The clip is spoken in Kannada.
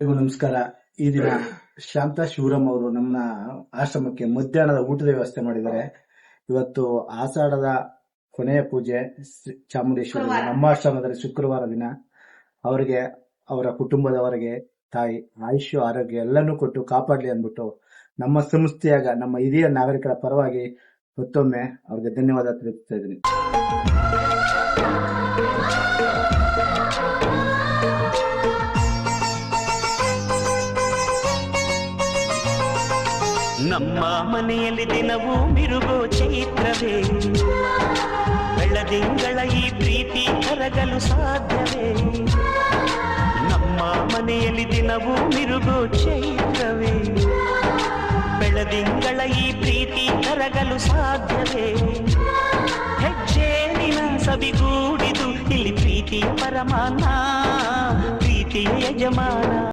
ಎಲ್ರಿಗೂ ನಮಸ್ಕಾರ. ಈ ದಿನ ಶಾಂತಾ ಶಿವರಾಮ್ ಅವರು ನಮ್ಮ ಆಶ್ರಮಕ್ಕೆ ಮಧ್ಯಾಹ್ನದ ಊಟದ ವ್ಯವಸ್ಥೆ ಮಾಡಿದ್ದಾರೆ. ಇವತ್ತು ಆಷಾಢದ ಕೊನೆಯ ಪೂಜೆ ಚಾಮುಂಡೇಶ್ವರಿ ನಮ್ಮ ಆಶ್ರಮದಲ್ಲಿ ಶುಕ್ರವಾರ ದಿನ. ಅವರಿಗೆ, ಅವರ ಕುಟುಂಬದವರಿಗೆ, ತಾಯಿ, ಆಯುಷ್ಯ, ಆರೋಗ್ಯ ಎಲ್ಲನೂ ಕೊಟ್ಟು ಕಾಪಾಡಲಿ ಅಂದ್ಬಿಟ್ಟು ನಮ್ಮ ಸಂಸ್ಥೆಯಾಗ ನಮ್ಮ ಹಿರಿಯ ನಾಗರಿಕರ ಪರವಾಗಿ ಮತ್ತೊಮ್ಮೆ ಅವ್ರಿಗೆ ಧನ್ಯವಾದ ತಿಳಿಸ್ತಾ ಇದ್ದೀನಿ. ನಮ್ಮ ಮನೆಯಲ್ಲಿ ದಿನವೂ ಮಿರುಗೋ ಚೈತ್ರವೇ. ಬೆಳದಿಂಗಳ ಈ ಪ್ರೀತಿ ಕರಗಲು ಸಾಧ್ಯವೇ. ನಮ್ಮ ಮನೆಯಲ್ಲಿ ದಿನವೂ ಮಿರುಗೋ ಚೈತ್ರವೇ. ಬೆಳದಿಂಗಳ ಈ ಪ್ರೀತಿ ಕರಗಲು ಸಾಧ್ಯವೇ. ಹೆಜ್ಜೇನಿನ ಸವಿಗೂಡಿದು ಇಲ್ಲಿ ಪ್ರೀತಿಯ ಪರಮಾನ, ಪ್ರೀತಿಯ ಯಜಮಾನ.